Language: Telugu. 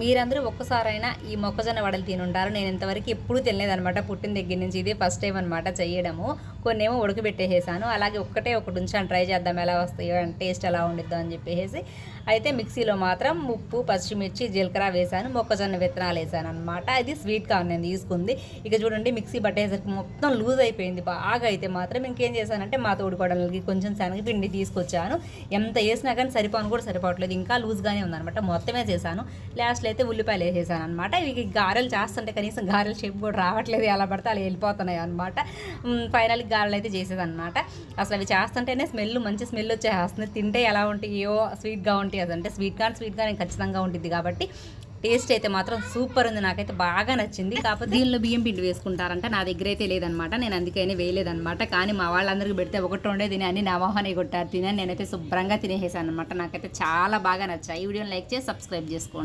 మీరందరూ ఒక్కసారైనా ఈ మొక్కజొన్న వడలు తినుంటారు నేను ఇంతవరకు ఎప్పుడూ తినలేదనమాట పుట్టిన దగ్గర నుంచి ఇదే ఫస్ట్ టైం అనమాట చేయడము కొన్నేమో ఉడకబెట్టేసేసాను. అలాగే ఒక్కటే ఒకటి ఉంచాను. ట్రై చేద్దాం ఎలా వస్తాయో టేస్ట్ ఎలా ఉండిద్దో అని చెప్పేసి అయితే మిక్సీలో మాత్రం ఉప్పు పచ్చిమిర్చి జీలకర్ర వేసాను. మొక్కజొన్న విత్తనాలు వేసాను అనమాట ఇది స్వీట్ కార్న్ నేను తీసుకుంది. ఇక చూడండి మిక్సీ పట్టేసరికి మొత్తం లూజ్ అయిపోయింది. బాగా అయితే మాత్రం ఇంకేం చేశానంటే మా తోడుకోవడానికి కొంచెం శనగపిండి తీసుకొచ్చాను. ఎంత వేసినా కానీ సరిపోను కూడా సరిపోవట్లేదు. ఇంకా లూజ్గానే ఉందనమాట మొత్తమే చేశాను. లాస్ట్ లాస్ట్లో అయితే ఉల్లిపాయలు వేసేసాను అనమాట ఇవి గారెలు చేస్తుంటే కనీసం గారెలు షేప్ కూడా రావట్లేదు. ఎలా పడితే అలా వెళ్ళిపోతున్నాయి అనమాట ఫైనల్ గారెలు అయితే చేసేదన్నమాట. అసలు అవి చేస్తుంటేనే స్మెల్ మంచి స్మెల్ వచ్చేస్తుంది. తింటే ఎలా ఉంటాయో స్వీట్గా ఉంటాయి అదంటే స్వీట్ కానీ స్వీట్ ఖచ్చితంగా ఉంటుంది కాబట్టి టేస్ట్ అయితే మాత్రం సూపర్ ఉంది. నాకైతే బాగా నచ్చింది. కాకపోతే దీనిలో బియ్యం పిండి వేసుకుంటారంట. నా దగ్గర అయితే లేదనమాట నేను అందుకైనా వేయలేదనమాట కానీ మా వాళ్ళందరికీ పెడితే ఒకటి ఉండే తిని అని నా మొహాన్ని కొట్టారు. తినని నేనైతే శుభ్రంగా తినేసాను అనమాట నాకైతే చాలా బాగా నచ్చాయి. ఈ వీడియోని లైక్ చేసి సబ్స్క్రైబ్ చేసుకోండి.